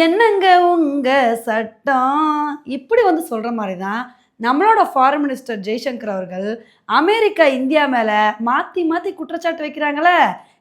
என்னங்க உங்க சட்டம்? இப்படி வந்து சொல்கிற மாதிரி தான் நம்மளோட ஃபாரின் மினிஸ்டர் ஜெய்சங்கர் அவர்கள் அமெரிக்கா இந்தியா மேலே மாற்றி மாற்றி குற்றச்சாட்டு வைக்கிறாங்களே?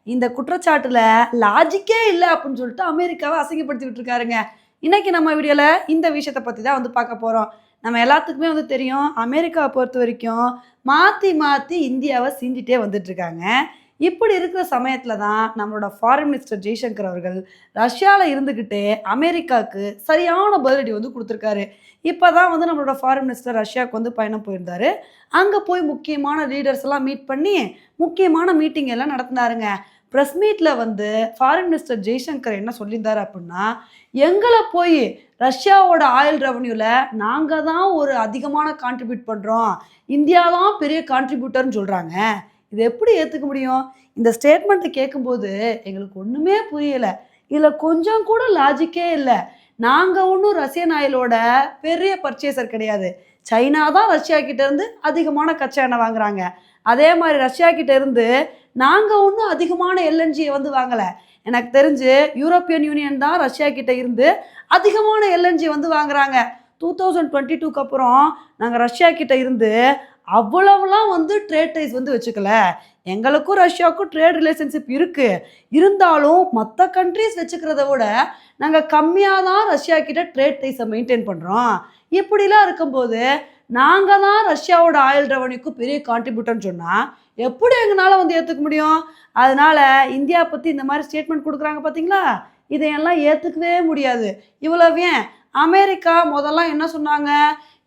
இந்த குற்றச்சாட்டில் லாஜிக்கே இல்லை அப்படின்னு சொல்லிட்டு அமெரிக்காவை அசிங்கப்படுத்தி இருக்காருங்க இன்றைக்கி நம்ம வீடியோவில் இந்த விஷயத்தை பற்றி தான் வந்து பார்க்க போகிறோம் நம்ம எல்லாத்துக்குமே வந்து தெரியும் அமெரிக்காவை பொறுத்த வரைக்கும் மாற்றி மாற்றி இந்தியாவை சிந்திட்டே வந்துட்டுருக்காங்க. இருக்காங்க இப்படி இருக்கிற சமயத்தில் தான் நம்மளோட ஃபாரின் மினிஸ்டர் ஜெய்சங்கர் அவர்கள் ரஷ்யாவில் இருந்துக்கிட்டே அமெரிக்காவுக்கு சரியான பதிலடி வந்து கொடுத்துருக்காரு. இப்போ தான் வந்து நம்மளோட ஃபாரின் மினிஸ்டர் ரஷ்யாவுக்கு வந்து பயணம் போயிருந்தாரு. அங்கே போய் முக்கியமான லீடர்ஸ் எல்லாம் மீட் பண்ணி முக்கியமான மீட்டிங் எல்லாம் நடத்தினாருங்க. ப்ரெஸ் மீட்டில் வந்து ஃபாரின் மினிஸ்டர் ஜெய்சங்கர் என்ன சொல்லியிருந்தார் அப்படின்னா எங்களை போய் ரஷ்யாவோட ஆயில் ரெவன்யூவில் நாங்கள் தான் ஒரு அதிகமான கான்ட்ரிபியூட் பண்ணுறோம் இந்தியா தான் பெரிய கான்ட்ரிபியூட்டர்னு சொல்கிறாங்க இது எப்படி ஏற்றுக்க முடியும்? இந்த ஸ்டேட்மெண்ட்டை கேட்கும்போது எங்களுக்கு ஒன்றுமே புரியலை. இதில் கொஞ்சம் கூட லாஜிக்கே இல்லை. நாங்கள் ஒன்றும் ரஷ்யன் ஆயிலோட பெரிய பர்ச்சேசர் கிடையாது. சைனா தான் ரஷ்யா கிட்டேருந்து அதிகமான கச்சா எண்ணெய் வாங்குறாங்க. அதே மாதிரி ரஷ்யா கிட்டேருந்து நாங்கள் ஒன்றும் அதிகமான எல்என்ஜியை வந்து வாங்கலை. எனக்கு தெரிஞ்சு யூரோப்பியன் யூனியன் தான் ரஷ்யா கிட்ட இருந்து அதிகமான எல்என்ஜி வந்து வாங்குறாங்க. டூ தௌசண்ட் டுவெண்ட்டி டூக்கு அப்புறம் நாங்கள் ரஷ்யா கிட்ட இருந்து அவ்வளவுலாம் வந்து ட்ரேட் டைஸ் வந்து வச்சுக்கல. எங்களுக்கும் ரஷ்யாவுக்கும் ட்ரேட் ரிலேஷன்ஷிப் இருக்குது இருந்தாலும் மற்ற கண்ட்ரீஸ் வச்சுக்கிறத விட நாங்கள் கம்மியாக தான் ரஷ்யா கிட்ட ட்ரேட் டைஸை மெயின்டைன் பண்ணுறோம் இப்படிலாம் இருக்கும்போது நாங்கள் தான் ரஷ்யாவோட ஆயில் ரெவன்யூக்கும் பெரிய கான்ட்ரிபியூட்டர்னு சொன்னால் எப்படி எங்களால் வந்து ஏற்றுக்க முடியும்? அதனால் இந்தியா பற்றி இந்த மாதிரி ஸ்டேட்மெண்ட் கொடுக்குறாங்க பார்த்தீங்களா இதையெல்லாம் ஏற்றுக்கவே முடியாது. இவ்வளவு ஏன்? அமெரிக்கா முதல்ல என்ன சொன்னாங்க?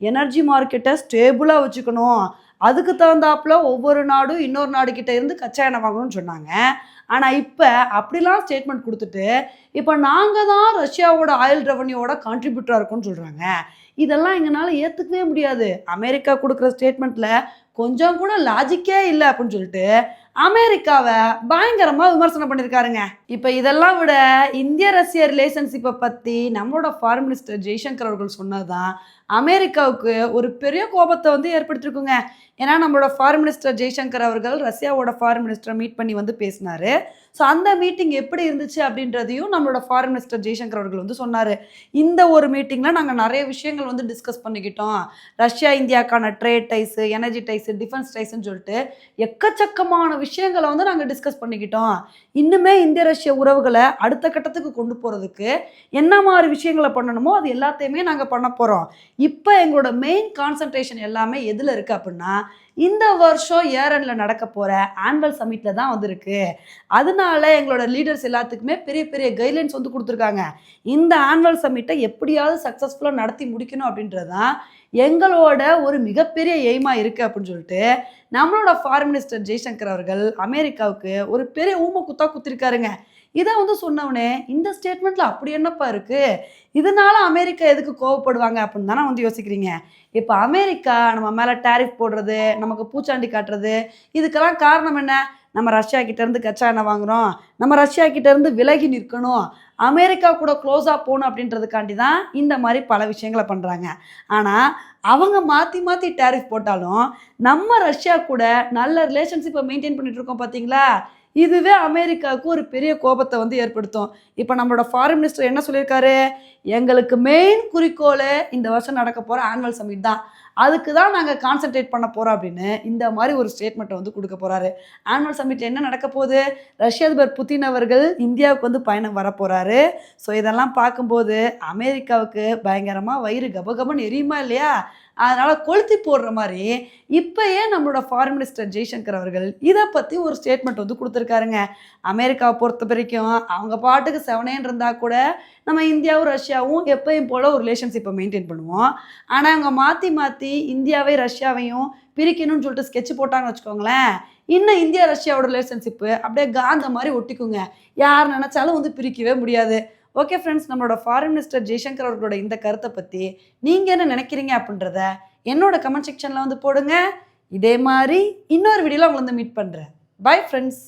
எனர்ஜி மார்க்கெட்டை ஸ்டேபிளாக வச்சுக்கணும். அதுக்கு தகுந்தாப்புல ஒவ்வொரு நாடும் இன்னொரு நாடு கிட்ட இருந்து கச்சா எண்ணெய் வாங்கணும்னு சொன்னாங்க. ஆனால் இப்போ அப்படிலாம் ஸ்டேட்மெண்ட் கொடுத்துட்டு இப்போ நாங்கள் தான் ரஷ்யாவோட ஆயில் ரெவன்யூவோட கான்ட்ரிபியூட்டராக இருக்கோம்னு சொல்கிறாங்க இதெல்லாம் எங்களால் ஏற்றுக்கவே முடியாது. அமெரிக்கா கொடுக்குற ஸ்டேட்மெண்ட்டில் கொஞ்சம் கூட லாஜிக்கே இல்லை அப்படின்னு சொல்லிட்டு அமெரிக்காவை பயங்கரமாக விமர்சனம் பண்ணியிருக்காருங்க இப்போ இதெல்லாம் விட இந்திய ரஷ்ய ரிலேஷன்ஷிப்பை பற்றி நம்மளோட ஃபாரின் மினிஸ்டர் ஜெய்சங்கர் அவர்கள் சொன்னது தான் அமெரிக்காவுக்கு ஒரு பெரிய கோபத்தை வந்து ஏற்படுத்திருக்குங்க. ஏன்னா நம்மளோட ஃபாரின் மினிஸ்டர் ஜெய்சங்கர் அவர்கள் ரஷ்யாவோட ஃபாரின் மினிஸ்டரை மீட் பண்ணி வந்து பேசினார். ஸோ அந்த மீட்டிங் எப்படி இருந்துச்சு அப்படின்றதையும் நம்மளோட ஃபாரின் மினிஸ்டர் ஜெய்சங்கர் அவர்கள் வந்து சொன்னார். இந்த ஒரு மீட்டிங்கில் நாங்கள் நிறைய விஷயங்கள் வந்து டிஸ்கஸ் பண்ணிக்கிட்டோம். Russia இந்தியாக்கான trade ties energy ties defence டைஸ்ன்னு சொல்லிட்டு எக்கச்சக்கமான விஷயங்களை வந்து நாங்கள் டிஸ்கஸ் பண்ணிக்கிட்டோம். இன்னுமே இந்திய ரஷ்ய உறவுகளை அடுத்த கட்டத்துக்கு கொண்டு போகிறதுக்கு என்ன மாதிரி விஷயங்களை பண்ணணுமோ அது எல்லாத்தையுமே நாங்கள் பண்ண போகிறோம் இப்போ எங்களோட மெயின் கான்சன்ட்ரேஷன் எல்லாமே எதில் இருக்குது அப்படின்னா இந்த வருஷம் ஏரனில் நடக்க போகிற ஆனுவல் சமிட்டில் தான் வந்திருக்கு. அதனால எங்களோட லீடர்ஸ் எல்லாத்துக்குமே பெரிய பெரிய கைட்லைன்ஸ் வந்து கொடுத்துருக்காங்க. இந்த ஆனுவல் சமிட்டை எப்படியாவது சக்ஸஸ்ஃபுல்லாக நடத்தி முடிக்கணும் அப்படின்றது தான் எங்களோட ஒரு மிகப்பெரிய எய்மாக இருக்குது அப்படின்னு சொல்லிட்டு நம்மளோட ஃபாரின் மினிஸ்டர் ஜெய்சங்கர் அவர்கள் அமெரிக்காவுக்கு ஒரு பெரிய ஊம குத்தா குத்திருக்காருங்க. இதை வந்து சொன்னவனே இந்த ஸ்டேட்மெண்ட்டில் அப்படி என்னப்பா இருக்குது இதனால அமெரிக்கா எதுக்கு கோவப்படுவாங்க அப்படின்னு தானே வந்து யோசிக்கிறீங்க. இப்போ அமெரிக்கா நம்ம மேலே டேரிஃப் போடுறது நமக்கு பூச்சாண்டி காட்டுறது இதுக்கெல்லாம் காரணம் என்ன? நம்ம ரஷ்யா கிட்டேருந்து கச்சா எண்ணெய் வாங்குகிறோம் நம்ம ரஷ்யா கிட்டேருந்து விலகி நிற்கணும். அமெரிக்கா கூட க்ளோஸாக போகணும் அப்படின்றதுக்காண்டி தான் இந்த மாதிரி பல விஷயங்களை பண்ணுறாங்க ஆனால் அவங்க மாற்றி மாற்றி டேரிஃப் போட்டாலும் நம்ம ரஷ்யா கூட நல்ல ரிலேஷன்ஷிப்பை மெயின்டைன் பண்ணிகிட்ருக்கோம் பார்த்தீங்களா இதுவே அமெரிக்காவுக்கு ஒரு பெரிய கோபத்தை வந்து ஏற்படுத்தும். இப்போ நம்மளோட ஃபாரின் மினிஸ்டர் என்ன சொல்லியிருக்காரு? எங்களுக்கு மெயின் குறிக்கோள் இந்த வருஷம் நடக்க போகிற ஆனுவல் சமிட் தான். அதுக்கு தான் நாங்கள் கான்சென்ட்ரேட் பண்ண போகிறோம் அப்படின்னு இந்த மாதிரி ஒரு ஸ்டேட்மெண்ட்டை வந்து கொடுக்க போகிறாரு ஆனுவல் சமிட்டில் என்ன நடக்க போகுது? ரஷ்ய அதிபர் புதின் அவர்கள் இந்தியாவுக்கு வந்து பயணம் வர போகிறாரு ஸோ இதெல்லாம் பார்க்கும்போது அமெரிக்காவுக்கு பயங்கரமாக வயிறு கபகபன்னு எரியுமா இல்லையா? அதனால் கொளுத்தி போடுற மாதிரி இப்போயே நம்மளோட ஃபாரின் மினிஸ்டர் ஜெய்சங்கர் அவர்கள் இதை பற்றி ஒரு ஸ்டேட்மெண்ட் வந்து கொடுத்துருக்காருங்க. அமெரிக்காவை பொறுத்த வரைக்கும் அவங்க பாட்டுக்கு செவனேன்னு இருந்தால் கூட நம்ம இந்தியாவும் ரஷ்யாவும் எப்பயும் போல் ஒரு ரிலேஷன்ஷிப்பை மெயின்டைன் பண்ணுவோம். ஆனால் அவங்க மாற்றி மாற்றி இந்தியாவை ரஷ்யாவையும் பிரிக்கணும்னு சொல்லிட்டு ஸ்கெட்ச் போட்டாங்கன்னு வச்சுக்கோங்களேன். இன்னும் இந்தியா ரஷ்யாவோட ரிலேஷன்ஷிப்பு அப்படியே காந்த மாதிரி ஒட்டிக்குங்க. யார் நினச்சாலும் வந்து பிரிக்கவே முடியாது. ஓகே ஃப்ரெண்ட்ஸ் நம்மளோட ஃபாரின் மினிஸ்டர் ஜெய்சங்கர் அவர்களோட இந்த கருத்தை பற்றி நீங்கள் என்ன நினைக்கிறீங்க அப்படின்றத என்னோட கமெண்ட் செக்ஷனில் வந்து போடுங்க. இதே மாதிரி இன்னொரு வீடியோவில் உங்களை வந்து மீட் பண்ணுறேன் பாய் ஃப்ரெண்ட்ஸ்